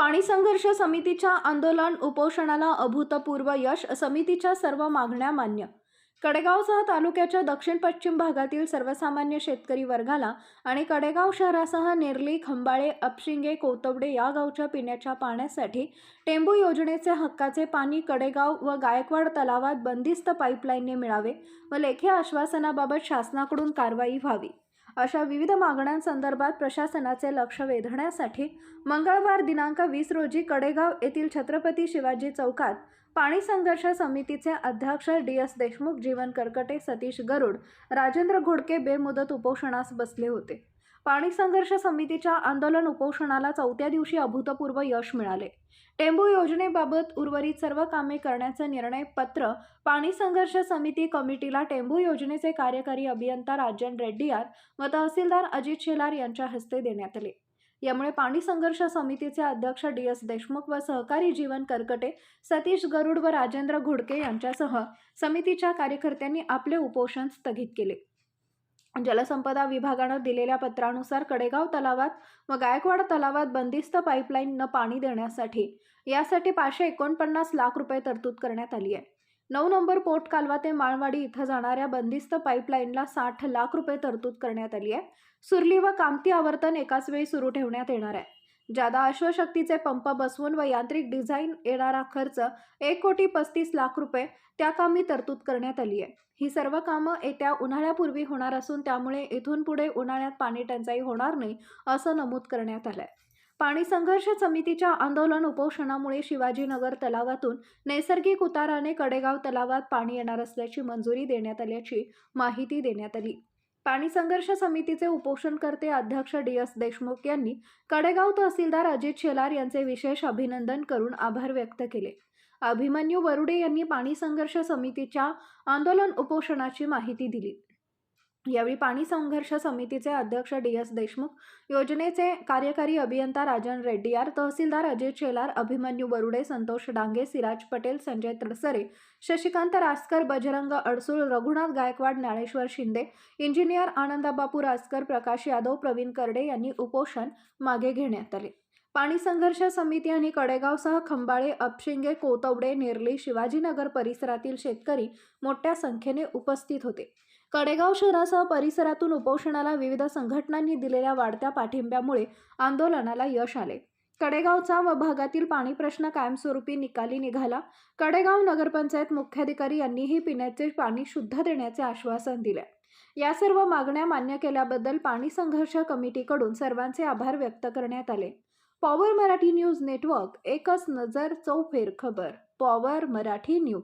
पाणी संघर्ष समितीच्या आंदोलन उपोषणाला अभूतपूर्व यश समितीच्या सर्व मागण्या मान्य. कडेगावसह तालुक्याच्या दक्षिण पश्चिम भागातील सर्वसामान्य शेतकरी वर्गाला आणि कडेगाव शहरासह नेरली खंबाळे अपशिंगे कोतवडे या गावच्या पिण्याच्या पाण्यासाठी टेंबू योजनेचे हक्काचे पाणी कडेगाव व गायकवाड तलावात बंदिस्त पाईपलाईनने मिळावे व लेखी आश्वासनाबाबत शासनाकडून कारवाई व्हावी. अशा विविध मागण्यांसंदर्भात प्रशासनाचे लक्ष वेधण्यासाठी मंगळवार दिनांक वीस रोजी कडेगाव येथील छत्रपती शिवाजी चौकात पाणी संघर्ष समितीचे अध्यक्ष डी एस देशमुख जीवन करकटे सतीश गरुड राजेंद्र घोडके बेमुदत उपोषणास बसले होते. पाणी संघर्ष समितीच्या आंदोलन उपोषणाला चौथ्या दिवशी अभूतपूर्व यश मिळाले. टेंबू योजनेबाबत उर्वरित सर्व कामे करण्याचे निर्णय पत्र पाणी संघर्ष समिती कमिटीला टेंबू योजनेचे कार्यकारी अभियंता राजन रेड्डीयार व तहसीलदार अजित शेलार यांच्या हस्ते देण्यात आले. यामुळे पाणी संघर्ष समितीचे अध्यक्ष डी एस देशमुख व सहकारी जीवन करकटे सतीश गरुड व राजेंद्र घोडके यांच्यासह समितीच्या कार्यकर्त्यांनी आपले उपोषण स्थगित केले. जलसंपदा विभागानं दिलेल्या पत्रानुसार कडेगाव तलावात व गायकवाड तलावात बंदिस्त पाईपलाईन पाणी देण्यासाठी यासाठी पाचशे एकोणपन्नास लाख रुपये तरतूद करण्यात आली आहे. नऊ नंबर पोर्ट कालवा ते माळवाडी इथं जाणाऱ्या बंदिस्त पाईपलाईनला साठ लाख रुपये तरतूद करण्यात आली आहे. सुरली व कामती आवर्तन एकाच वेळी सुरू ठेवण्यात येणार आहे. जादा अश्वशक्तीचे पंप बसवून व यांत्रिक डिझाईन येणारा खर्च एक कोटी पस्तीस लाख रुपये त्या कामी तरतूद करण्यात आली आहे. ही सर्व कामं येत्या उन्हाळ्यापूर्वी होणार असून त्यामुळे इथून पुढे उन्हाळ्यात पाणी टंचाई होणार नाही असं नमूद करण्यात आलं आहे पाणी संघर्ष समितीच्या आंदोलन उपोषणामुळे शिवाजीनगर तलावातून नैसर्गिक उताराने कडेगाव तलावात पाणी येणार असल्याची मंजुरी देण्यात आल्याची माहिती देण्यात आली. पाणी संघर्ष समितीचे उपोषणकर्ते अध्यक्ष डी एस देशमुख यांनी कडेगाव तहसीलदार अजित शेलार यांचे विशेष अभिनंदन करून आभार व्यक्त केले. अभिमन्यू वरुडे यांनी पाणी संघर्ष समितीच्या आंदोलन उपोषणाची माहिती दिली. यावेळी पाणी संघर्ष समितीचे अध्यक्ष डी एस देशमुख योजनेचे कार्यकारी अभियंता राजन रेड्डीयार तहसीलदार अजय चेलार अभिमन्यू बरुडे संतोष डांगे सिराज पटेल संजय तडसरे शशिकांत रासकर बजरंग अडसूळ रघुनाथ गायकवाड ज्ञानेश्वर शिंदे इंजिनियर आनंदाबापू रासकर प्रकाश यादव प्रवीण करडे यांनी उपोषण मागे घेण्यात आले. पाणी संघर्ष समिती आणि कडेगावसह खंबाळे अपशिंगे कोतवडे नेरली शिवाजीनगर परिसरातील शेतकरी मोठ्या संख्येने उपस्थित होते. कडेगाव शहरासह परिसरातून उपोषणाला विविध संघटनांनी दिलेल्या वाढत्या पाठिंब्यामुळे आंदोलनाला यश आले. कडेगावचा व भागातील पाणी प्रश्न कायमस्वरूपी निकाली निघाला. कडेगाव नगरपंचायत मुख्याधिकारी यांनीही पिण्याचे पाणी शुद्ध देण्याचे आश्वासन दिले. या सर्व मागण्या मान्य केल्याबद्दल पाणी संघर्ष कमिटीकडून सर्वांचे आभार व्यक्त करण्यात आले. पॉवर मराठी न्यूज नेटवर्क एकच नजर चौफेर खबर. Power Marathi news.